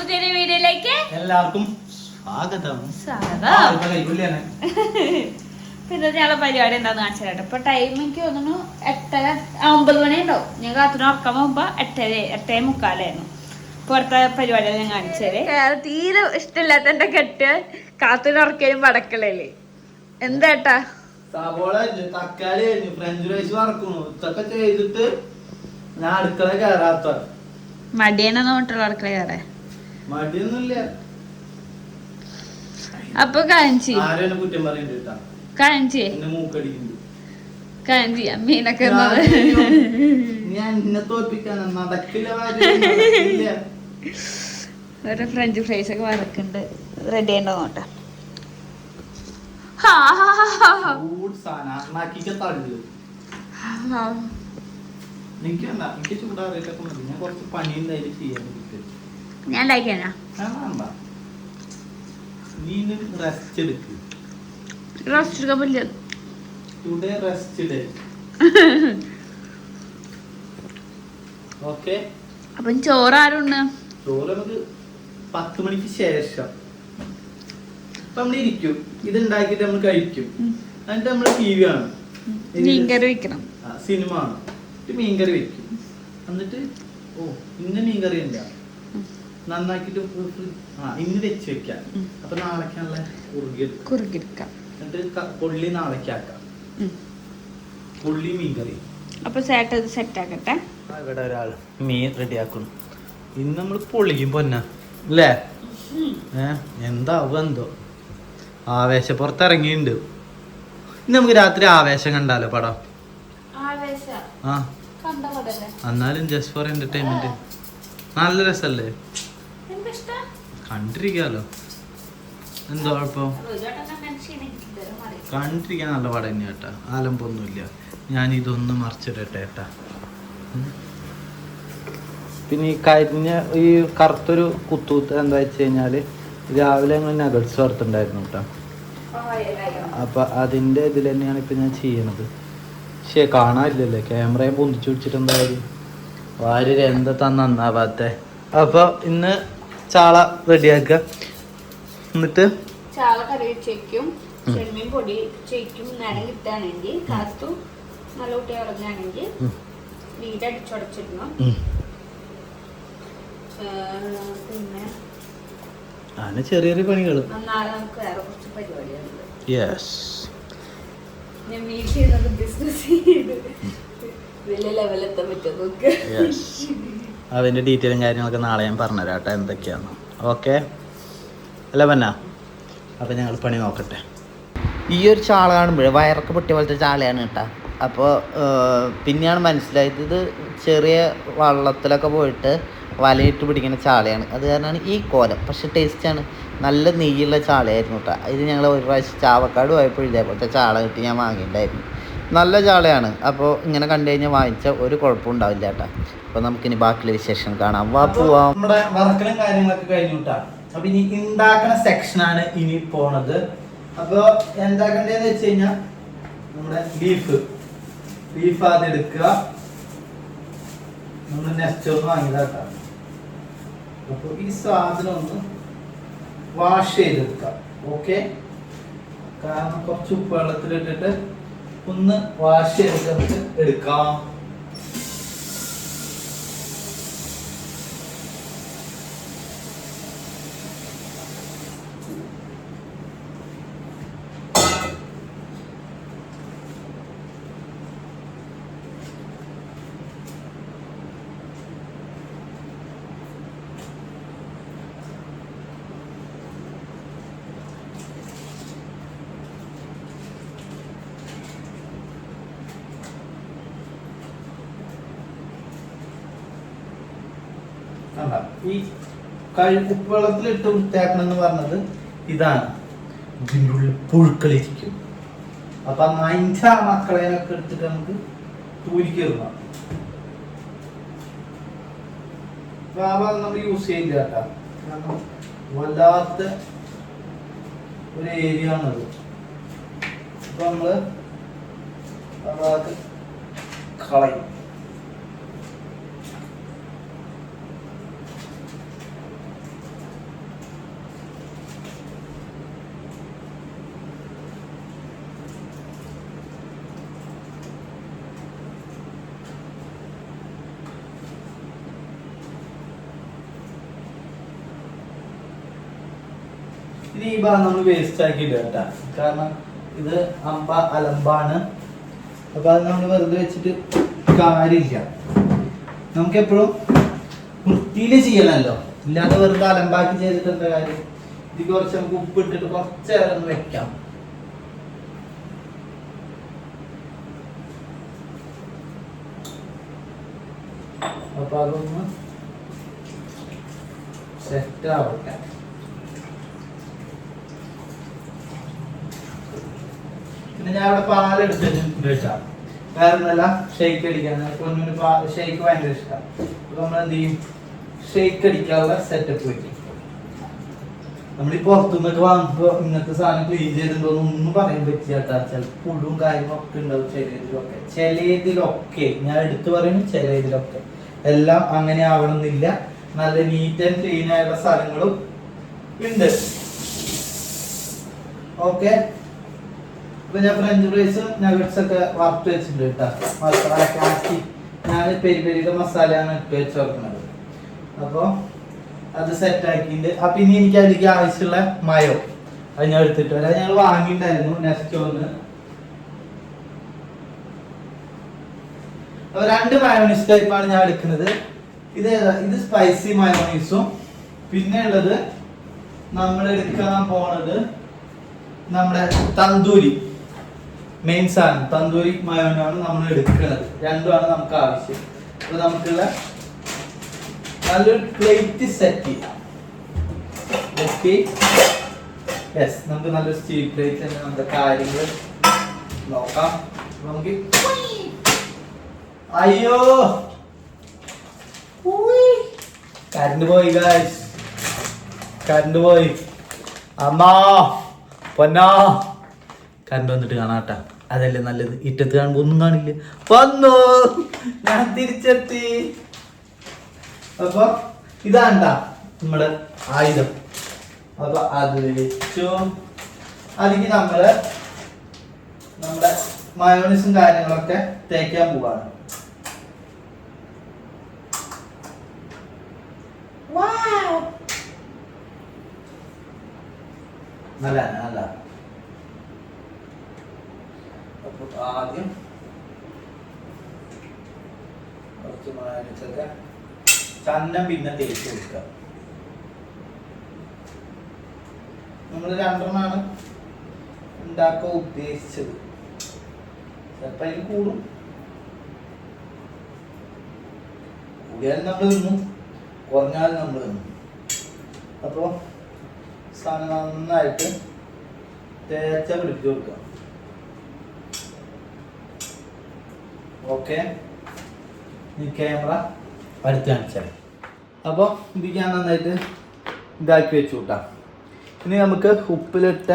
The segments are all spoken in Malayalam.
പുതിയൊരു വീഡിയോയിലേക്ക് എല്ലാവർക്കും സ്വാഗതം. സ്വാഗതം. പിന്നെ ഞങ്ങളെ പരിപാടി എന്താന്ന് കാണിച്ചു തരാം ഇപ്പൊ ടൈം എനിക്ക് തോന്നുന്നു എട്ടര ആ, ഒമ്പത് മണി ഉണ്ടാവും ഞാൻ കാത്തിന് ഉറക്കാൻ പോകുമ്പോ എട്ടര എട്ടേ മുക്കാലായിരുന്നു. പുറത്തെ പരിപാടികൾ ഞാൻ കാണിച്ചു തരേ. ഇഷ്ടമില്ലാത്ത എന്റെ കെട്ട് കാത്തിന് ഉറക്കലും എന്താട്ടാ തക്കാളി അരിഞ്ഞു ഫ്രഞ്ച് റൈസ് വറക്കുന്നു. ഇതൊക്കെ ചെയ്തിട്ട് ഞാൻ അടുക്കള കയറാത്ത മടിയനെ നോട്ടുള്ള അടുക്കള കയറേ മടിയൊന്നുമില്ല. അപ്പൊ കാഞ്ചി ആരും കുറ്റം കാഞ്ചി മൂക്കടിക്കുന്നു കാഞ്ചി അമ്മീനൊക്കെ ഞാൻ എന്നെ തോൽപ്പിക്കാൻ നടക്കില്ല കാര്യം, നടക്കില്ല. ഒരു ഫ്രഞ്ച് ഫ്രൈസ് ഒക്കെ വറക്കുന്നുണ്ട്. റെഡി ഉണ്ടോ നോട്ടെ എനിക്ക് എനിക്ക് ചൂടാറിയിട്ടൊക്കെ മതി. ഞാൻ കുറച്ച് ചെയ്യാൻ വേണ്ടിട്ട് ഞാൻ ഉണ്ടാക്കിയാ വേണ്ട നീ റെസ്റ്റ് എടുക്ക്. റോസ്റ്റ് എടുക്കാൻ പറ്റില്ല. ടുഡേ റെസ്റ്റ് ഡേ ഓക്കെ അപ്പം ചോറ് ആരുണ്ട്? ചോറ് നമുക്ക് പത്ത് മണിക്ക് ശേഷം. നമ്മൾ ഇരിക്കും. ഇത് നമ്മൾ കഴിക്കും. എന്നിട്ട് നമ്മൾ ടി വി ആണ് മീൻകറി വെക്കണം. സിനിമ ആണ് മീൻകറി വെക്കും. എന്നിട്ട് ഓ ഇന്ന മീൻകറി എന്താ ഫു- ആ ഇന്ന് വെച്ച് വെക്കാം. അപ്പൊ നാളേക്കാനുള്ള കുറുകി എടുക്കാം എന്നിട്ട് ക- കൊള്ളി നാളേക്കാക്കാം പുള്ളി മീൻകറി. അപ്പൊ സെറ്റ് ഇത് സെറ്റ് ആക്കട്ടെ. ഇവിടെ ഒരാൾ മീൻ റെഡിയാക്കുന്നു ഇന്ന് നമ്മൾ പൊള്ളിക്കും പൊന്ന. അല്ലേ? ഏഹ് എന്താവും എന്തോ. ആവേശം പുറത്തിറങ്ങിയിട്ടുണ്ട് ഇന്ന് നമുക്ക് രാത്രി ആവേശം കണ്ടാലോ പടം? ആ. എന്നാലും ജസ്റ്റ് ഫോർ എന്റർടൈൻമെന്റ് നല്ല രസല്ലേ? കണ്ടിരിക്കാലോ. എന്തോ കുഴപ്പം? കണ്ടിരിക്കാൻ നല്ല പാട തന്നെ കേട്ടാ ആലമ്പൊന്നുമില്ല. ഞാൻ ഇതൊന്ന് മറിച്ചിടട്ടെ ഏട്ടാ. പിന്നെ ഈ കരിഞ്ഞ ഈ കറുത്തൊരു കുത്തൂത്ത് എന്താ വെച്ച് കഴിഞ്ഞാൽ രാവിലെ ഞങ്ങൾ നഗറ്റ്സ് വറുത്തുണ്ടായിരുന്നു കേട്ടോ. അപ്പൊ അതിന്റെ ഇതിൽ തന്നെയാണ് ഇപ്പൊ ഞാൻ ചെയ്യണത്. പക്ഷേ കാണാനില്ലല്ലേ? ക്യാമറയെ പൊന്തിച്ചു പിടിച്ചിട്ട് വാരി എന്താ നന്നാവാത്തെ. അപ്പൊ ഇന്ന് ചാള റെഡിയാക്കുക. എന്നിട്ട് ചാള കറി വെച്ചേക്കും. ചെമ്മീൻ പൊടി ചേക്കും നേരം കിട്ടുകയാണെങ്കിൽ കാത്തു നല്ല കുട്ടി ഉറങ്ങുകയാണെങ്കിൽ വീട് അടിച്ചുടച്ചിരുന്നു പിന്നെ അങ്ങനെ ചെറിയ ചെറിയ പണികൾ നമുക്ക് യെസ് ഞാൻ വീട്ടിൽ ചെയ്യുന്നത് ബിസിനസ് ചെയ്ത് വലിയ ലെവലെത്താൻ പറ്റും യെസ് അതിന്റെ ഡീറ്റെയിലും കാര്യങ്ങളൊക്കെ നാളെ ഞാൻ പറഞ്ഞുതരാം കേട്ടോ എന്തൊക്കെയാണ് ഓക്കെ അല്ല പന്ന? അപ്പം ഞങ്ങൾ പണി നോക്കട്ടെ. ഈ ഒരു ചാള കാണുമ്പോഴേ വയറൊക്കെ പൊട്ടിയ പോലത്തെ ചാളയാണ് കേട്ടോ. അപ്പോൾ പിന്നെയാണ് മനസ്സിലായത് ഇത് ചെറിയ വള്ളത്തിലൊക്കെ പോയിട്ട് വലയിട്ട് പിടിക്കുന്ന ചാളയാണ്. അത് കാരണമാണ് ഈ കോലം. പക്ഷെ ടേസ്റ്റാണ് നല്ല നെയ്യുള്ള ചാളയായിരുന്നു കേട്ടോ. ഇത് ഞങ്ങൾ ഒരു പ്രാവശ്യം ചാവക്കാട് പോയപ്പോൾ ഇതേപോലത്തെ ചാള കിട്ടി ഞാൻ വാങ്ങിയിട്ടുണ്ടായിരുന്നു. നല്ല ചാളയാണ്. അപ്പോൾ ഇങ്ങനെ കണ്ടു കഴിഞ്ഞാൽ വാങ്ങിച്ചാൽ ഒരു കുഴപ്പമുണ്ടാവില്ല കേട്ടോ. അപ്പോൾ നമുക്കിനി ബാക്കിയുള്ള വിശേഷം കാണാം. വാ പോവാം നമ്മുടെ വർക്കലും കാര്യങ്ങളൊക്കെ കഴിഞ്ഞിട്ടാണ് അപ്പോൾ അപ്പൊ ഇനി ഉണ്ടാക്കണ സെക്ഷനാണ് ഇനി പോണത്. അപ്പൊ എന്താക്കണ്ടേന്ന് വെച്ച് കഴിഞ്ഞാൽ നമ്മുടെ ബീഫ് ബീഫ് ആദ്യം എടുക്കുക. നമ്മൾ നെസ്റ്റർ വാങ്ങിയതാട്ടാ. അപ്പൊ ഈ സാധനം ഒന്ന് വാഷ് ചെയ്തെടുക്കാം ഓക്കെ കാരണം കുറച്ച് ഉപ്പ് വെള്ളത്തിലിട്ടിട്ട് ഒന്ന് വാഷ് ചെയ്തെടുക്കാം കണ്ട ഈ കഴി ഉപ്പുവെള്ളത്തിലിട്ട് വൃത്തിയാക്കണം എന്ന് പറഞ്ഞത് ഇതാണ്. ഇതിന്റെ ഉള്ളിൽ പുഴുക്കളിരിക്കും അപ്പൊ ആ മക്കളെയൊക്കെ എടുത്തിട്ട് നമുക്ക് ഭാഗം നമ്മൾ യൂസ് ചെയ്യില്ല കേട്ടോ. കാരണം വല്ലാത്ത ഒരു ഏരിയ ആണത്. അപ്പൊ നമ്മൾ കളയും. ഇനി ഈ ഭാഗം നമ്മൾ വേസ്റ്റ് ആക്കിയില്ല കേട്ടാ. കാരണം ഇത് അമ്പ അലമ്പാണ്. അപ്പൊ അത് നമ്മൾ വെറുതെ വെച്ചിട്ട് കാര്യമില്ല. നമുക്ക് എപ്പോഴും വൃത്തിയിൽ ചെയ്യണമല്ലോ ഇല്ലാതെ വെറുതെ അലമ്പാക്കി ചെയ്തിട്ട് എന്താ കാര്യം? ഇത് കുറച്ച് നമുക്ക് ഉപ്പ് ഇട്ടിട്ട് കുറച്ച് നേരം ഒന്ന് വെക്കാം. അപ്പൊ അതൊന്ന് സെറ്റ് ആവട്ടെ. പിന്നെ ഞാൻ അവിടെ പാലെടുത്തിട്ടുണ്ട് കേട്ടോ വേറെ ഒന്നല്ല ഷെയ്ക്ക് അടിക്കാൻ പൊന്നിന് ഷെയ്ക്ക് ഭയങ്കര ഇഷ്ടമാണ് അപ്പൊ നമ്മൾ എന്ത് ചെയ്യും? ഷെയ്ക്ക് അടിക്കാനുള്ള സെറ്റപ്പ് വെക്കും. നമ്മൾ ഈ പുറത്തുനിന്നൊക്കെ വാങ്ങുമ്പോ ഇങ്ങനത്തെ സാധനം ക്ലീൻ ചെയ്തിട്ടുണ്ടോ ഒന്നും പറയാൻ പറ്റില്ല ചില പുഴും കാര്യങ്ങളൊക്കെ ഉണ്ടാവും ചിലതിലൊക്കെ ചിലതിലൊക്കെ ഞാൻ എടുത്തു പറയുന്നു ചിലതിലൊക്കെ എല്ലാം അങ്ങനെ ആവണമെന്നില്ല. നല്ല നീറ്റ് ആൻഡ് ക്ലീൻ ആയുള്ള സ്ഥലങ്ങളും ഉണ്ട്. ഓക്കെ ഇപ്പൊ ഞാൻ ഫ്രഞ്ച് ഫ്രൈസും നഗറ്റ്സ് ഒക്കെ വറുത്ത് വെച്ചിട്ടുണ്ട് കേട്ടോ. മസാല ആക്കി ഞാൻ പെരി പെരിയുടെ മസാലയാണ് ഇട്ട് വെച്ച് വെക്കുന്നത് അപ്പോൾ അത് സെറ്റ് ആക്കിയിട്ട് അപ്പൊ ഇനി എനിക്ക് അതിലേക്ക് ആവശ്യമുള്ള മയോ അത് ഞാൻ എടുത്തിട്ട് വരാം. ഞങ്ങൾ വാങ്ങിയിട്ടുണ്ടായിരുന്നു നെക്സ്റ്റ് ഒന്ന് അപ്പൊ രണ്ട് മയോണീസ് ടൈപ്പാണ് ഞാൻ എടുക്കുന്നത്. ഇത്? ഇത് സ്പൈസി മയോണീസും പിന്നെ ഉള്ളത് നമ്മൾ എടുക്കാൻ പോണത് നമ്മുടെ തന്തൂരി. മെയിൻ സാധനം. തന്തൂരി മയോനാണ് നമ്മൾ എടുക്കുന്നത്. രണ്ടുമാണ് നമുക്ക് ആവശ്യം. അപ്പൊ നമുക്കുള്ള നല്ലൊരു പ്ലേറ്റ് സെറ്റ് ചെയ്യാം. ഓക്കെ യെസ് നമുക്ക് നല്ലൊരു സ്റ്റീൽ പ്ലേറ്റ് തന്നെ നമ്മുടെ കാര്യങ്ങൾ നോക്കാം. നമുക്ക് അയ്യോ! കറണ്ട് പോയി കറണ്ട് പോയി. അമ്മാ പൊന്നാ. കറണ്ട് വന്നിട്ട് കാണാട്ടാ. അതല്ലേ നല്ലത്? ഇറ്റത്ത് കാണുമ്പോ ഒന്നും കാണില്ല. വന്നു. ഞാൻ തിരിച്ചെത്തി. അപ്പൊ ഇതാണ്ടാ നമ്മുടെ ആയുധം. അപ്പൊ അത് വെച്ചു. അതിക്ക് നമ്മൾ നമ്മുടെ മയോണീസും കാര്യങ്ങളൊക്കെ തേക്കാൻ പോവാണ്. നല്ല നല്ല അപ്പൊ ആദ്യം കുറച്ച് മയോണീസൊക്കെ ചന്നം പിന്നെ തേച്ച് കൊടുക്കുക നമ്മൾ രണ്ടെണ്ണമാണ് ഉണ്ടാക്കാൻ ഉദ്ദേശിച്ചത്. ചിലപ്പോൾ അതിൽ കൂടും. കൂടിയാലും നമ്മൾ നിന്നു കുറഞ്ഞാലും നമ്മൾ നിന്നു അപ്പോൾ സാധനം നന്നായിട്ട് തേച്ച പിടിപ്പിച്ചു കൊടുക്കുക. ഓക്കെ ഈ ക്യാമറ അടുത്ത് കാണിച്ചാൽ അപ്പോൾ ഇത് ഞാൻ നന്നായിട്ട് ഇതാക്കി വെച്ചു കൂട്ടാം ഇനി നമുക്ക് ഉപ്പിലിട്ട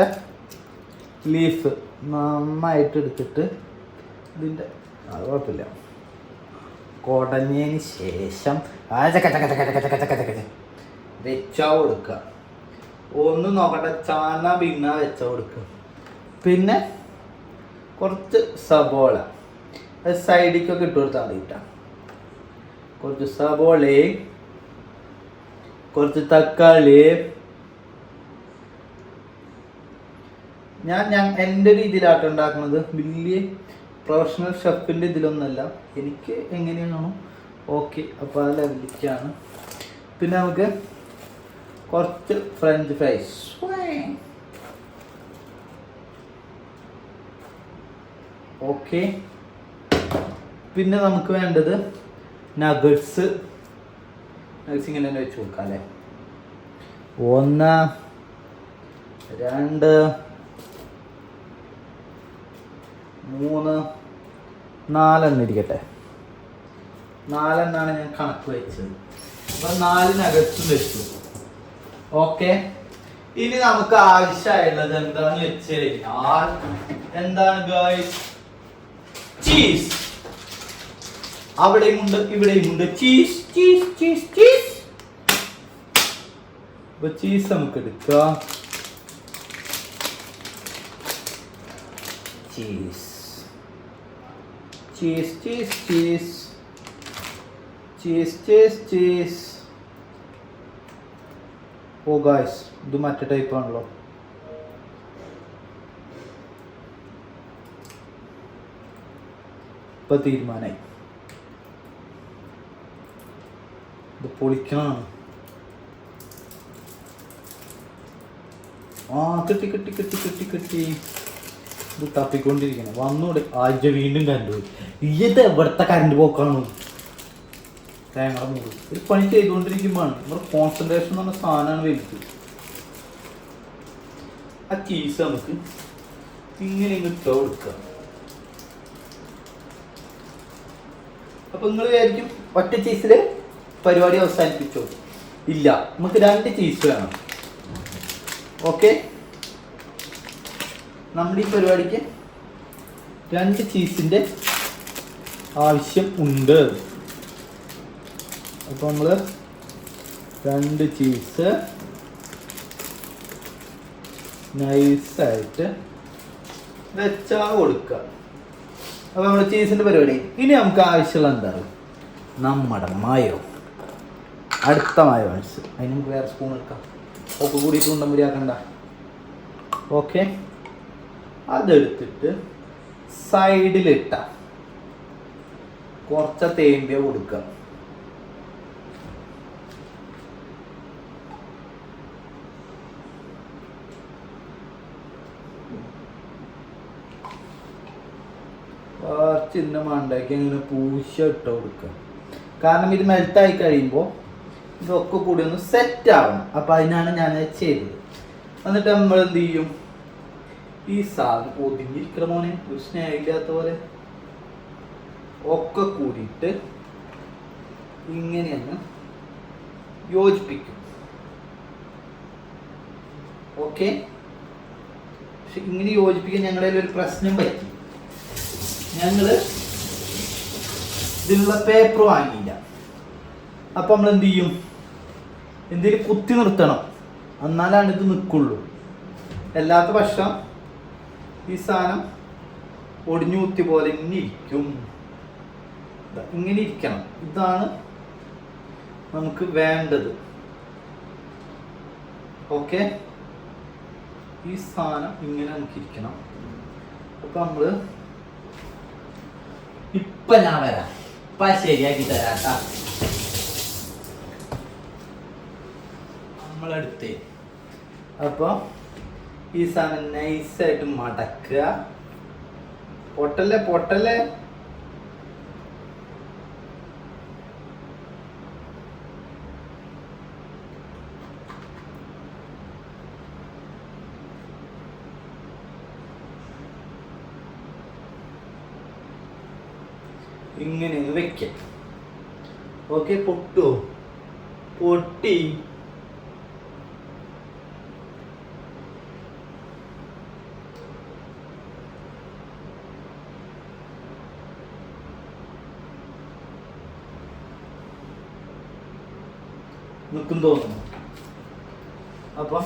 ലീഫ് നന്നായിട്ട് എടുത്തിട്ട് ഇതിന്റെ അത് കുഴപ്പമില്ല. കുടഞ്ഞതിന് ശേഷം വെച്ചാ കൊടുക്കുക. ഒന്ന് നോക്കട്ടെ ചാന പിന്ന വെച്ച കൊടുക്കുക. പിന്നെ കുറച്ച് സബോള സൈഡിക്കൊക്കെ ഇട്ട് കൊടുത്താൽ മതി കിട്ടാം കുറച്ച് സബോളയും കുറച്ച് തക്കാളി. ഞാൻ ഞാൻ എന്റെ രീതിയിലാട്ടം ഉണ്ടാക്കുന്നത് വലിയ പ്രൊഫഷണൽ ഷെഫിന്റെ ഇതിലൊന്നല്ല. എനിക്ക് എങ്ങനെയാണോ ഓക്കെ അപ്പോൾ ആ ലെവലിലേക്കാണ് പിന്നെ നമുക്ക് കുറച്ച് ഫ്രഞ്ച് ഫ്രൈസ് ഓക്കെ പിന്നെ നമുക്ക് വേണ്ടത് നഗറ്റ്സ് നഗറ്റ്സ് ഇങ്ങനെ തന്നെ വെച്ച് കൊടുക്കാം അല്ലേ? ഒന്ന് രണ്ട് മൂന്ന് നാലെന്നിരിക്കട്ടെ. നാലെണ്ണാണ് ഞാൻ കണക്ക് വെച്ചത്. അപ്പൊ നാലിനകത്തും വെച്ചു. ഓക്കെ? ഇനി നമുക്ക് ആവശ്യമായുള്ളത് എന്താണെന്ന് വെച്ച് കഴിഞ്ഞാൽ എന്താണ് ഗായ്സ് ചീസ് അവിടെയും ഉണ്ട് ഇവിടെയും ഉണ്ട്. ചീസ് चीस टाइप ऑन माने ഇത് പൊളിക്കണമാണ് ആ കിട്ടി കിട്ടി കിട്ടി കിട്ടി കിട്ടി. ഇത് തപ്പിക്കൊണ്ടിരിക്കണം വന്നൂടെ. ആഴ്ച വീണ്ടും കണ്ടു. ഇത് എവിടുത്തെ കറണ്ട് പോക്കാണ്? തേങ്ങ മൂട് ഒരു പണി ചെയ്തുകൊണ്ടിരിക്കുമ്പോഴാണ് നമ്മുടെ കോൺസെൻട്രേഷൻ എന്ന് പറഞ്ഞ സാധനമാണ് വലുത്. ആ ചീസ് നമുക്ക് ഇങ്ങനെ ഇങ്ങോട്ട് കൊടുക്കാം. അപ്പൊ നിങ്ങൾ വിചാരിക്കും ഒറ്റ ചീസിൽ പരിപാടി അവസാനിപ്പിച്ചോ? ഇല്ല. നമുക്ക് രണ്ട് ചീസ് വേണം. ഓക്കെ നമ്മുടെ ഈ പരിപാടിക്ക് രണ്ട് ചീസിന്റെ ആവശ്യം ഉണ്ട്. അപ്പോൾ നമ്മൾ രണ്ട് ചീസ് നൈസായിട്ട് വെച്ചാ കൊടുക്കുക. അപ്പോൾ നമ്മൾ ചീസിന്റെ പരിപാടി. ഇനി നമുക്ക് ആവശ്യമുള്ള എന്താണ് നമ്മുടെ മായോ അടുത്ത മയോൺസ് അതിന് നമുക്ക് വേറെ സ്പൂൺ എടുക്കാം. ഒക്കെ കൂടിയിട്ട് ഉണ്ടം മുരിയാക്കണ്ട ഓക്കെ അതെടുത്തിട്ട് സൈഡിലിട്ട കുറച്ച തേമ്പിയ കൊടുക്കുക. ചിന്ന മണ്ടയ്ക്ക് ഇങ്ങനെ പൂശ ഇട്ട് കൊടുക്കുക. കാരണം ഇത് മെൽറ്റായി കഴിയുമ്പോൾ ഇതൊക്കെ കൂടി ഒന്ന് സെറ്റ് ആവണം. അപ്പം അതിനാണ് ഞാൻ ചെയ്തത്. എന്നിട്ട് നമ്മൾ എന്ത് ചെയ്യും? ഈ സാധനം ഒതുങ്ങിയിരിക്കണ മോനെ. ഒരു പോലെ. ഒക്കെ കൂടിയിട്ട് ഇങ്ങനെയൊന്ന് യോജിപ്പിക്കും. ഓക്കെ? പക്ഷെ ഇങ്ങനെ യോജിപ്പിക്കാൻ ഞങ്ങളുടെ ഒരു പ്രശ്നം പറ്റി. ഞങ്ങൾ ഇതിനുള്ള പേപ്പർ വാങ്ങിയില്ല. അപ്പൊ നമ്മൾ എന്ത് ചെയ്യും? എന്തെങ്കിലും കുത്തി നിർത്തണം. എന്നാലാണ് ഇത് നിൽക്കുള്ളൂ അല്ലാത്ത പക്ഷം ഈ സാധനം ഒടിഞ്ഞു കുത്തി പോലെ ഇങ്ങനെ ഇരിക്കും. ഇങ്ങനെ ഇരിക്കണം. ഇതാണ് നമുക്ക് വേണ്ടത്. ഓക്കെ? ഈ സാധനം ഇങ്ങനെ നമുക്ക് ഇരിക്കണം. അപ്പൊ നമ്മൾ ഇപ്പൊ ഞാൻ വരാം. ഇപ്പൊ ശരിയാക്കി തരാം ട്ടാ. നമ്മളെടുത്തേ. അപ്പോൾ ഈ സാധനം നൈസായിട്ട് മടക്കുക. പൊട്ടല്ലേ പൊട്ടല്ലേ? ഇങ്ങനെ വെക്കാം. ഓക്കെ പൊട്ടോ പൊട്ടി. നിൽക്കും തോന്നുന്നു. അപ്പൊ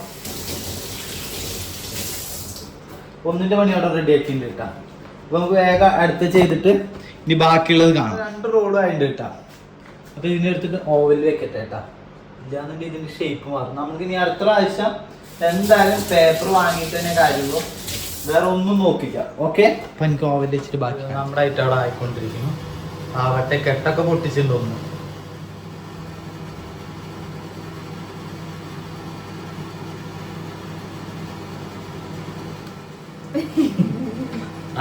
ഒന്നിന്റെ പണി അവിടെ റെഡി ആക്കിയിട്ടുണ്ട് കേട്ടാ. അപ്പൊ നമുക്ക് വേഗം അടുത്ത് ചെയ്തിട്ട് ഇനി ബാക്കിയുള്ളത് കാണാം. രണ്ട് റോളും ആയിട്ട് കേട്ടാ. അപ്പൊ ഇതിനെ എടുത്തിട്ട് ഓവലിൽ വെക്കട്ടെ കേട്ടാ. ഇല്ലാന്നുണ്ടെങ്കിൽ ഇതിന്റെ ഷേപ്പ് മാറും. നമുക്ക് ഇനി അടുത്ത പ്രാവശ്യം എന്തായാലും പേപ്പർ വാങ്ങിയിട്ട് തന്നെ കാര്യമുള്ളൂ. വേറെ ഒന്നും നോക്കില്ല ഓക്കെ അപ്പൊ എനിക്ക് ഓവലിൽ വെച്ചിട്ട് ബാക്കി നമ്മുടെ ആയിട്ട് അവിടെ ആയിക്കൊണ്ടിരിക്കുന്നു. ആവട്ടെ കെട്ടൊക്കെ പൊട്ടിച്ചെന്ന് തോന്നുന്നു.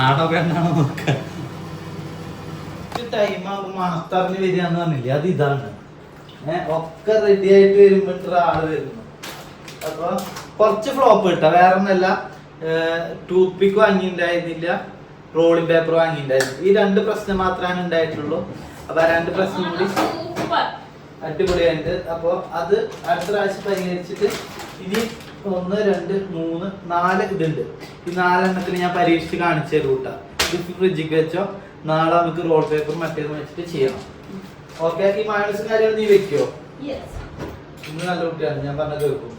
ആണോ പെണ്ണാണോ നോക്ക ടൈം ആകുമ്പോ മണത്തറിഞ്ഞ് വരികയെന്ന് പറഞ്ഞില്ലേ? അത് ഇതാണ്. ഏഹ് ഒക്കെ റെഡി ആയിട്ട് വരുമ്പോഴത്തെ ആൾ വരുന്നു. അപ്പൊ കുറച്ച് ഫ്ലോപ്പ് കിട്ടാം വേറെ ഒന്നല്ല ടൂത്ത് പിക്ക് വാങ്ങിയിട്ടുണ്ടായിരുന്നില്ല റോളിംഗ് പേപ്പർ വാങ്ങിയിട്ടുണ്ടായിരുന്നു ഈ രണ്ട് പ്രശ്നം മാത്രമാണ് ഉണ്ടായിട്ടുള്ളൂ അപ്പൊ ആ രണ്ട് പ്രശ്നം കൂടി അടിപൊളിയായിട്ട്. അപ്പോൾ അത് അടുത്ത പ്രാവശ്യം പരിഹരിച്ചിട്ട് ഇനി ഒന്ന് രണ്ട് മൂന്ന് നാല് ഇതുണ്ട്. ഈ നാലെണ്ണത്തിന് ഞാൻ പരീക്ഷിച്ച് കാണിച്ചു തരും കൂട്ടാ ഇത് ഫ്രിഡ്ജിക്ക് വെച്ചോ നാളെ നമുക്ക് റോൾ പേപ്പർ മറ്റേതും വെച്ചിട്ട് ചെയ്യണം. ഓക്കെ ഈ മൈനസ് കാര്യം നീ വെക്കോ ഇന്ന് നല്ല കുട്ടിയാണ് ഞാൻ പറഞ്ഞത് കേൾക്കും.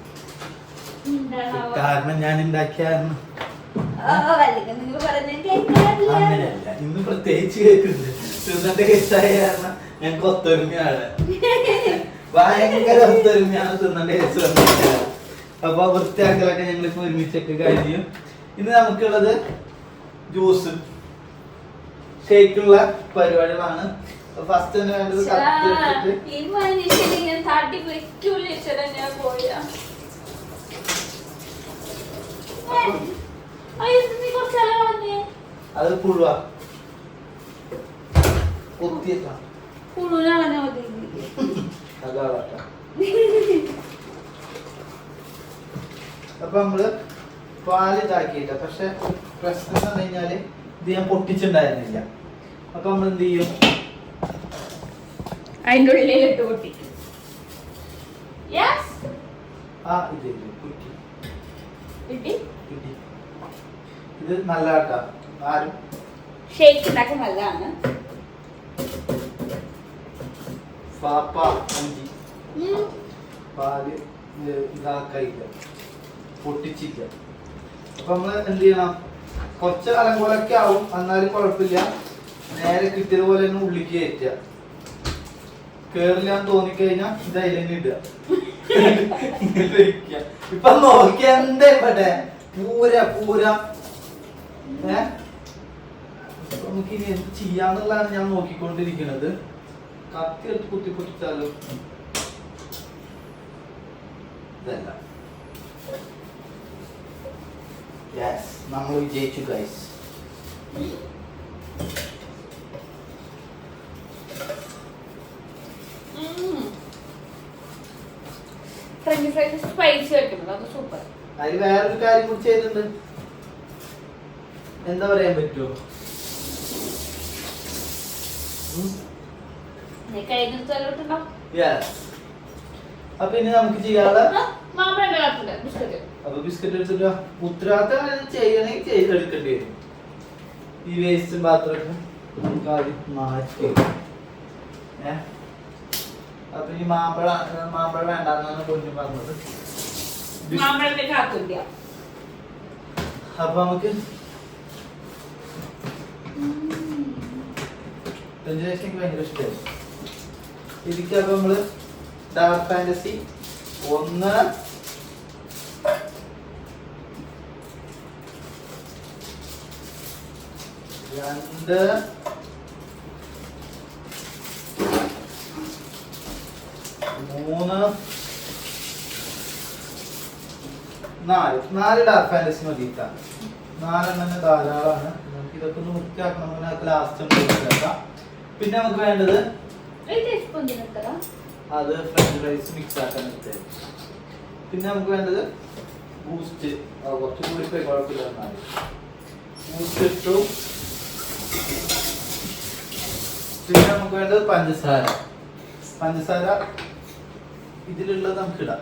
കാരണം ഞാൻ ഉണ്ടാക്കിയ കാരണം. നിങ്ങൾ പറയുന്നത് കേൾക്കാറില്ല. അങ്ങനെയല്ല ഇന്ന് പ്രത്യേകിച്ച് കേൾക്കുന്നുണ്ട് തിന്നന്റെ കേസായ കാരണം ഞങ്ങൾക്ക് ഒത്തൊരുമയാണ്. ഭയങ്കര ഒത്തൊരുമയാണ് തിന്നന്റെ കേസ് വന്നിട്ട് അപ്പൊ വൃത്തിയാക്കലൊക്കെ ഞങ്ങൾ ഇപ്പൊ ഒരുമിച്ചൊക്കെ കഴിഞ്ഞു. ഇന്ന് നമുക്കുള്ളത് ജ്യൂസ് ഷേക്കുള്ള പരിപാടികളാണ്. ഫസ്റ്റ് തന്നെ വേണ്ടത് അത് പുഴുവാ. കുത്തിയേക്കാം. പുഴുവിനെ മതി. അപ്പൊ നമ്മൾ പാൽ ഇതാക്കിയില്ല പക്ഷെ പ്രശ്നം എന്ന് പറഞ്ഞു കഴിഞ്ഞാൽ ഇത് ഞാൻ പൊട്ടിച്ചിട്ടുണ്ടായിരുന്നില്ല. അപ്പൊ നമ്മൾ എന്ത് ചെയ്യും? അതിന്റെ ഉള്ളിലിട്ട് പൊട്ടി യെസ് ആ ഇത് ഇത് നല്ല കേട്ടാ? ആരും? ഷേക്ക് ഉണ്ടാക്കാൻ നല്ലതാണ്. പാപ്പ പാൽ ഇത് ഇതാക്കില്ല പൊട്ടിച്ചില്ല അപ്പൊ നമ്മൾ എന്ത് ചെയ്യണം? കുറച്ച് അലങ്കോലൊക്കെ ആവും. എന്നാലും കുഴപ്പമില്ല. നേരെ കിട്ടിയത് പോലെ തന്നെ ഉള്ളിക്ക് കയറ്റുക. കേറില്ലാന്ന് തോന്നിക്കഴിഞ്ഞാൽ ഇത് അതിലെന്നെ ഇടുക. ഇപ്പൊ നോക്കി എന്താ ഇവിടെ? പൂര പൂര. ഏ? നമുക്ക് ഇനി എന്ത് ചെയ്യാന്നുള്ളതാണ് ഞാൻ നോക്കിക്കൊണ്ടിരിക്കുന്നത്. കത്തി എടുത്ത് കുത്തി പൊട്ടിച്ചാലോ? ഇതല്ല. യെസ് നമ്മൾ വിജയിച്ചു ഗൈസ് ഫ്രഞ്ച് ഫ്രൈസ് സ്പൈസി വെക്കുന്നത് അത് സൂപ്പർ അതിൽ വേറൊരു കാര്യം കൂടി ചെയ്തിട്ടുണ്ട് എന്താ പറയാൻ പറ്റുമോ അപ്പൊ ഇനി നമുക്ക് ചെയ്യാനുള്ള മാമ്പഴ കാത്തില്ല ബിസ്ക്കറ്റ്. അപ്പൊ ബിസ്ക്കറ്റ് എടുത്തിട്ട് ഉത്തരവാദിത്തം ചെയ്യണമെങ്കിൽ ചെയ്തെടുക്കേണ്ടി വരും. ഈ വേസ്റ്റും പാത്രമൊക്കെ നമുക്ക് ആദ്യം മാറ്റി ഏ? അപ്പൊ ഈ മാമ്പഴ മാമ്പഴ വേണ്ടെന്നാണ് കുഞ്ഞു പറഞ്ഞത്. അപ്പൊ നമുക്ക് എനിക്ക് ഭയങ്കര ഇഷ്ടമായി ഇതിക്ക് അപ്പൊ നമ്മൾ ഡാർക്ക് ഫാന്റസി ഒന്ന് രണ്ട്. മൂന്ന്. നാല്. നാല് ഡാർക്ക് ഫാന്റസി മതിയിട്ടാണ് നാലെണ്ണം ധാരാളമാണ് നമുക്ക് ഇതൊക്കെ ഒന്ന് വൃത്തിയാക്കണം. നമുക്ക് ലാസ്റ്റ് വൃത്തിയാക്കാം പിന്നെ നമുക്ക് വേണ്ടത് അത് ഫ്രഞ്ച് ഫ്രൈസ് മിക്സ് ആക്കാൻ എടുത്തത് പിന്നെ നമുക്ക് വേണ്ടത് ബൂസ്റ്റ് കുറച്ച് കൂടി പോയി കുഴപ്പമില്ല ബൂസ്റ്റ് ഇട്ടു പിന്നെ നമുക്ക് വേണ്ടത് പഞ്ചസാര. പഞ്ചസാര ഇതിലുള്ളത് നമുക്ക് ഇടാം.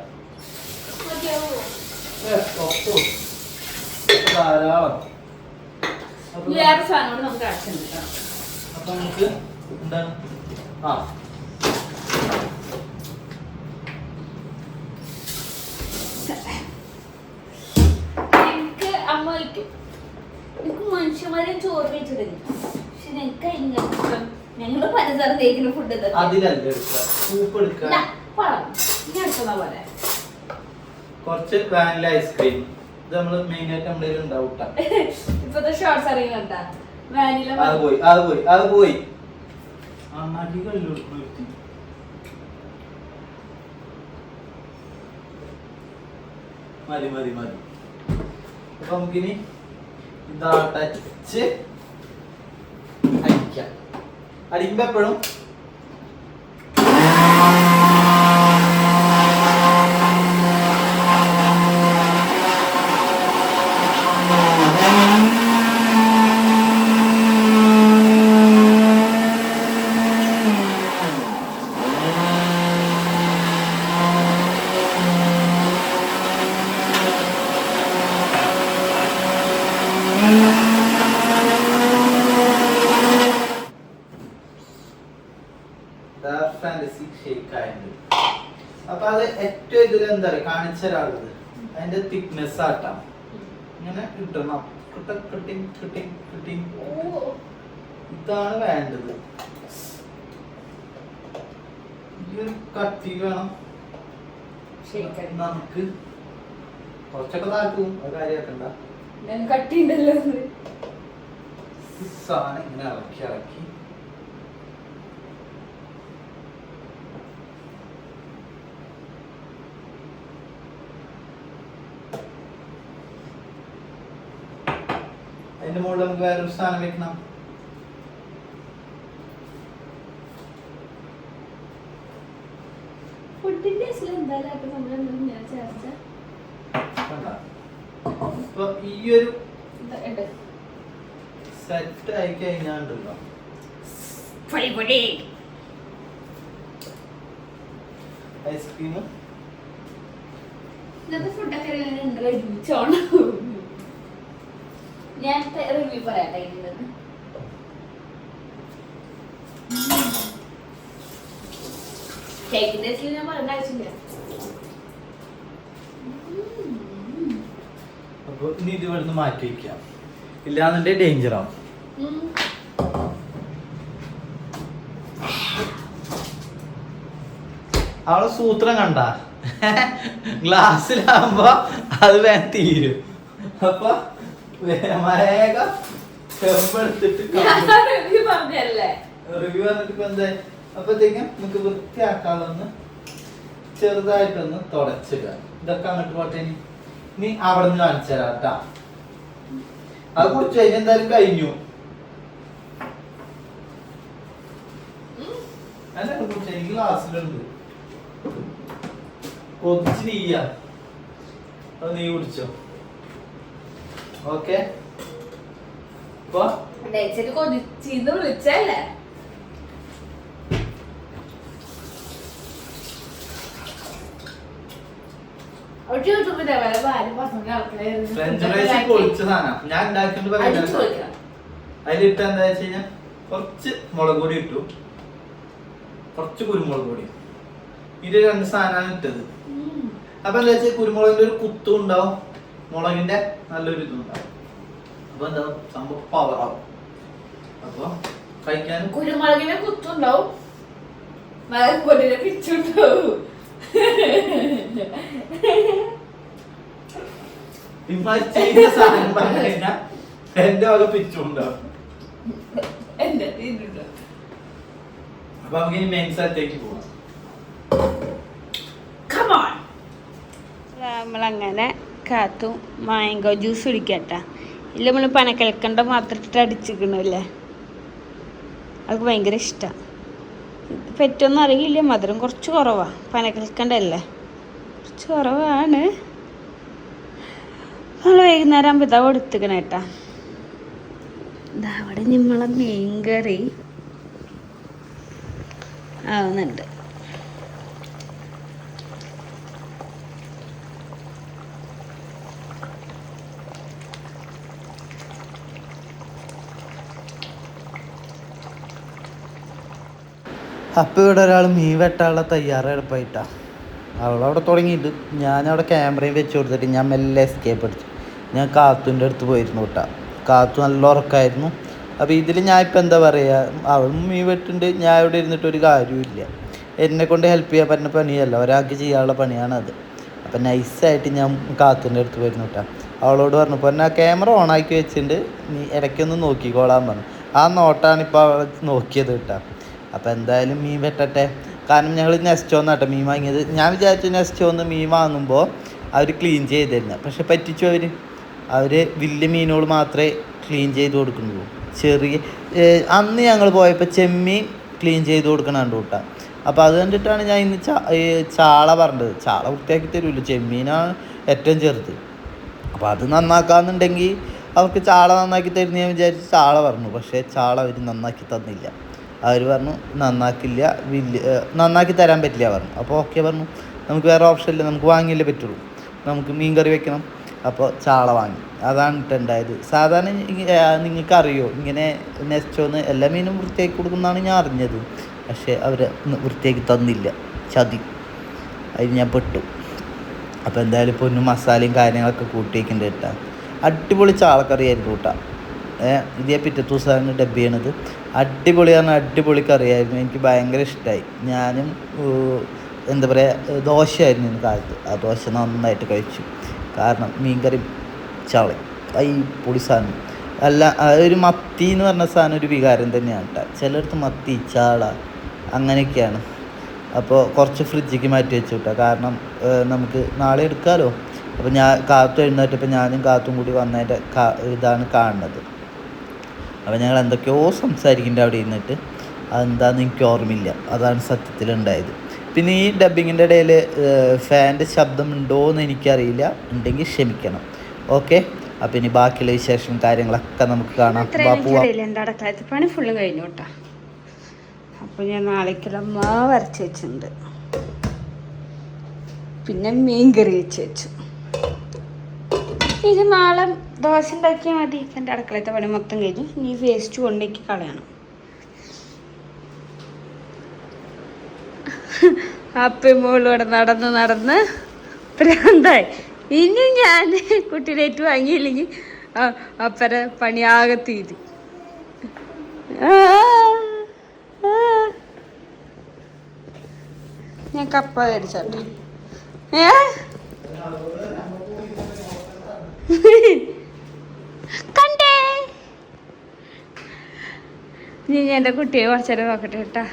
ധാരാളം. അപ്പൊ നമുക്ക് എന്താണ്? ആ. എനിക്ക് മനുഷ്യന്മാരെ ചോറ് വെച്ചിട്ടില്ല പക്ഷെ ഞങ്ങൾക്ക് ഇങ്ങനെ ഞങ്ങൾ പലതരം തേക്കുന്ന ഫുഡ് അതിലല്ല എടുക്കുക. സൂപ്പ് എടുക്കുക. പോലെ. കുറച്ച് വാനില ഐസ്ക്രീം ഇത് നമ്മൾ മെയിൻ ആയിട്ട് നമ്മുടെ ഉണ്ടാവും. ഇപ്പത്തെ ഷോർട്സ് അറിയുന്നുണ്ട വാനില അത് പോയി അത് പോയി അത് പോയി. മതി മതി മതി അപ്പൊ നമുക്കിനി ഇതടച്ച് അടിക്കാം. അടിക്കുമ്പോ എപ്പോഴും ഡാർക്ക് ഫാന്റസി ഷേക്ക് ആയിട്ടുണ്ട് അപ്പൊ അത് ഏറ്റവും ഇതിൽ എന്താ പറയുക കാണിച്ച അതിന്റെ തിക്നെസ് ആട്ടാം. ഇങ്ങനെ കിട്ടണം. കിട്ട കിട്ടിങ് കിട്ടിങ് ഇതാണ് വേണ്ടത്. ഈ ഒരു കത്തി വേണം. നമുക്ക് കുറച്ചൊക്കെ താഴ്ത്തും അത് ഞാൻ ഈ സാധനം ഇങ്ങനെ ഇറക്കി ഇറക്കി. അതിന്റെ മുകളിൽ നമുക്ക് വേറൊരു സ്ഥാനം വെക്കണം. ഫുഡിന്റെ എന്തായാലും ആയിട്ട് നമ്മൾ ഇങ്ങനെ ചേർച്ച കണ്ടോ? ഇപ്പൊ ഈ ഒരു സെറ്റ് ആയി കഴിഞ്ഞാണ്ടല്ലോ. ഐസ്ക്രീമും ഫുഡൊക്കെ ഞാൻ റിവ്യൂ പറയാട്ടെ ഇതിന്റെ കേക്കിന്റെ ഞാൻ പറയേണ്ട ആവശ്യമില്ല. അപ്പൊ ഇനി ഇത് ഇവിടുന്ന് മാറ്റി ഡേഞ്ചർ ആവും. അവളെ സൂത്രം കണ്ട? ഗ്ലാസ്സിലാവുമ്പോ അത് വേഗം തീരും. അപ്പൊ വേഗം ചെമ്പെടുത്തിട്ട് ഞാൻ റിവ്യൂ പറഞ്ഞല്ലേ റിവ്യൂ പറഞ്ഞിട്ട് ഇപ്പൊ എന്താ? അപ്പത്തേക്കും നമുക്ക് വൃത്തിയാക്കാളൊന്ന് ചെറുതായിട്ടൊന്ന് തുടച്ചിടുക. ഇതൊക്കെ അങ്ങോട്ട് പോട്ടെ ഇനി. നീ അവിടെ നിന്ന് കാണിച്ചു തരാം കേട്ടാ. അത് കുടിച്ചു കഴിഞ്ഞ എന്തായാലും കഴിഞ്ഞു. അല്ല കുടിച്ചു എനിക്ക് ഗ്ലാസ്സിലുണ്ട്. കൊതിച്ച് അത് നീ കുടിച്ചോ. ഓക്കെ. കൊതിച്ചിന്ന് വിളിച്ചല്ലേ അതിലിട്ട് എന്താ വെച്ച് കഴിഞ്ഞാൽ കുറച്ച് മുളക് പൊടി ഇട്ടു. കുറച്ച് കുരുമുളക് പൊടി. ഇത് രണ്ട് സാധനമാണ് ഇട്ടത്. അപ്പൊ എന്താ വെച്ചാൽ കുരുമുളകിന്റെ ഒരു കുത്തും ഉണ്ടാവും. മുളകിന്റെ നല്ലൊരു ഇതുണ്ടാവും അപ്പൊ എന്താ സംഭവം? പവർ ആവും. അപ്പൊ കഴിക്കാനും കുരുമുളകിനെ കുത്തുണ്ടാവും. മലപ്പൊടിനെ പിച്ചുണ്ടാവും. ഇമ്മാതിരി ചെയ്യുന്ന സാധനം പറഞ്ഞു കഴിഞ്ഞാൽ എന്റെ വക പിച്ചുണ്ടാവും അപ്പൊ നമുക്ക് ഇനി മെയിൻ സ്ഥലത്തേക്ക് പോവാം. നമ്മളങ്ങനെ കാത്തു മാങ്കോ ജ്യൂസ് കുടിക്കട്ടാ. ഇല്ല നമ്മൾ പനക്കൽക്കണ്ട മാത്രം ഇട്ടിട്ട് അടിച്ചിക്കണല്ലേ? അവൾക്ക് ഭയങ്കര ഇഷ്ടമാണ് പറ്റുമെന്ന് അറിയില്ല മധുരം കുറച്ച് കുറവാ. പനക്കൽക്കണ്ടല്ലേ? കുറച്ച് കുറവാണ്. നമ്മൾ വൈകുന്നേരം ആകുമ്പോൾ ഇതാ കൊടുത്തിക്കണ കേട്ടാ ഇതാ അവിടെ നമ്മളെ മീൻകറി ആവുന്നുണ്ട് അപ്പോൾ ഇവിടെ ഒരാൾ മീൻ വെട്ടാനുള്ള തയ്യാറെടുപ്പായിട്ടാ അവളവിടെ തുടങ്ങിയിട്ട് ഞാനവിടെ ക്യാമറയും വെച്ച് കൊടുത്തിട്ട് ഞാൻ മെല്ലെ എസ്കേപ്പ് അടിച്ചു ഞാൻ കാത്തുന്റെ അടുത്ത് പോയിരുന്നു കേട്ടാ. കാത്തു നല്ല ഉറക്കമായിരുന്നു അപ്പോൾ ഇതിൽ ഞാൻ ഇപ്പം എന്താ പറയുക അവളും മീൻ വെട്ടുണ്ട് ഞാൻ ഇവിടെ ഇരുന്നിട്ട് ഒരു കാര്യമില്ല എന്നെ കൊണ്ട് ഹെൽപ്പ് ചെയ്യാൻ പറ്റുന്ന പണിയല്ല. ഒരാൾക്ക് ചെയ്യാനുള്ള പണിയാണത് അപ്പം നൈസായിട്ട് ഞാൻ കാത്തുന്റെ അടുത്ത് പോയിരുന്നു കേട്ടാ. അവളോട് പറഞ്ഞു പറഞ്ഞപ്പോൾ ആ ക്യാമറ ഓണാക്കി വെച്ചിട്ടുണ്ട്. നീ ഇടയ്ക്കൊന്ന് നോക്കിക്കോളാൻ പറഞ്ഞു. ആ നോട്ടാണ് ഇപ്പോൾ അവൾ നോക്കിയത് കേട്ടാ. അപ്പോൾ എന്തായാലും മീൻ വെട്ടട്ടെ. കാരണം ഞങ്ങൾ നെസ്റ്റോന്നാട്ടോ മീൻ വാങ്ങിയത്. ഞാൻ വിചാരിച്ചു നെസ്റ്റോന്ന് മീൻ വാങ്ങുമ്പോൾ അവർ ക്ലീൻ ചെയ്ത് തരുന്നത് പക്ഷെ പറ്റിച്ചു അവർ അവർ വലിയ മീനുകൾ മാത്രമേ ക്ലീൻ ചെയ്ത് കൊടുക്കുന്നുള്ളൂ. ചെറിയ അന്ന് ഞങ്ങൾ പോയപ്പോൾ ചെമ്മീൻ ക്ലീൻ ചെയ്ത് കൊടുക്കണം കൂട്ടാ അപ്പോൾ അത് കണ്ടിട്ടാണ് ഞാൻ ഇന്ന് ചാള പറഞ്ഞത്. ചാള വൃത്തിയാക്കി തരുമല്ലോ ചെമ്മീനാണ് ഏറ്റവും ചെറുത്. അപ്പോൾ അത് നന്നാക്കാന്നുണ്ടെങ്കിൽ അവർക്ക് ചാള നന്നാക്കി തരുന്ന ഞാൻ വിചാരിച്ച് ചാള പറഞ്ഞു. പക്ഷേ ചാള അവർ നന്നാക്കി തന്നില്ല. അവർ പറഞ്ഞു നന്നാക്കില്ല വില്ല നന്നാക്കി തരാൻ പറ്റില്ല പറഞ്ഞു. അപ്പോൾ ഓക്കെ പറഞ്ഞു. നമുക്ക് വേറെ ഓപ്ഷൻ ഇല്ല നമുക്ക് വാങ്ങിയല്ലേ പറ്റുള്ളൂ. നമുക്ക് മീൻ കറി വെക്കണം. അപ്പോൾ ചാള വാങ്ങി. അതാണ് ഇട്ടുണ്ടായത് സാധാരണ നിങ്ങൾക്കറിയോ ഇങ്ങനെ നെസ്റ്റോന്ന് എല്ലാ മീനും വൃത്തിയാക്കി കൊടുക്കുന്നതാണ് ഞാൻ അറിഞ്ഞത്. പക്ഷേ അവർ വൃത്തിയാക്കി തന്നില്ല. ചതി. അതിന് ഞാൻ പെട്ടു. അപ്പോൾ എന്തായാലും പൊന്നും മസാലയും കാര്യങ്ങളൊക്കെ കൂട്ടിയേക്കുന്നുണ്ട് കേട്ടാ അടിപൊളി ചാളക്കറിയായിരുന്നു കേട്ടാ ഇതേ പിറ്റത്തെ ദിവസമാണ് ഡബ് ചെയ്യണത്. അടിപൊളിയാണ് അടിപൊളി കറിയായിരുന്നു എനിക്ക് ഭയങ്കര ഇഷ്ടമായി ഞാനും എന്താ പറയുക ദോശയായിരുന്നു ഇന്ന് കാലത്ത്. ആ ദോശ നന്നായിട്ട് കഴിച്ചു. കാരണം മീൻകറി ചളി. ഐ പൊളി സാധനം. അല്ല ഒരു മത്തി എന്ന് പറഞ്ഞ സാധനം ഒരു വികാരം തന്നെയാണ് കേട്ടോ ചിലയിടത്ത് മത്തി ചാള അങ്ങനെയൊക്കെയാണ്. അപ്പോൾ കുറച്ച് ഫ്രിഡ്ജിക്ക് മാറ്റി വെച്ചു കേട്ടോ കാരണം നമുക്ക് നാളെ എടുക്കാമല്ലോ അപ്പോൾ ഞാൻ കാത്തു എഴുന്നേറ്റപ്പോൾ ഞാനും കാത്തും കൂടി വന്നതിന്റെ ഇതാണ് കാണുന്നത്. അപ്പോൾ ഞങ്ങൾ എന്തൊക്കെയോ സംസാരിക്കുന്നുണ്ട് അവിടെ ഇരുന്നിട്ട്. അതെന്താണെന്ന് എനിക്ക് ഓർമ്മയില്ല. അതാണ് സത്യത്തിലുണ്ടായത് പിന്നെ ഈ ഡബിങ്ങിന്റെ ഇടയിൽ ഫാന്റെ ശബ്ദം ഉണ്ടോ എന്ന് എനിക്കറിയില്ല. ഉണ്ടെങ്കിൽ ക്ഷമിക്കണം. ഓക്കെ അപ്പം ഇനി ബാക്കിയുള്ള വിശേഷം കാര്യങ്ങളൊക്കെ നമുക്ക് കാണാം. എന്റെ അടക്കളത്തെ പണി ഫുള്ളും കഴിഞ്ഞു കേട്ടോ. അപ്പോൾ ഞാൻ നാളേക്കുള്ള മാവ് അരച്ച് വെച്ചിട്ടുണ്ട്. പിന്നെ മീൻ കറി വെച്ച് വെച്ചു. ഇത് നാളെ ദോശ ഉണ്ടാക്കിയാൽ മതി. ഇപ്പം എന്റെ അടുക്കളത്തെ പണി മൊത്തം കഴിഞ്ഞു ഇനി വേസ്റ്റ് കൊണ്ടേക്ക് കളയണം. അപ്പം മോളിവിടെ നടന്ന് നടന്ന് പ്രാന്തായി. ഇനി ഞാൻ കുട്ടീനേറ്റ് വാങ്ങിയില്ലെങ്കിൽ അപ്പര പണിയാകെ. ഞാൻ കപ്പ കടിച്ചോട്ടെ ഏ? കണ്ടേ. ഞാൻ എന്റെ കുട്ടിയെ കുറച്ചേരം നോക്കട്ടെ കേട്ടാ.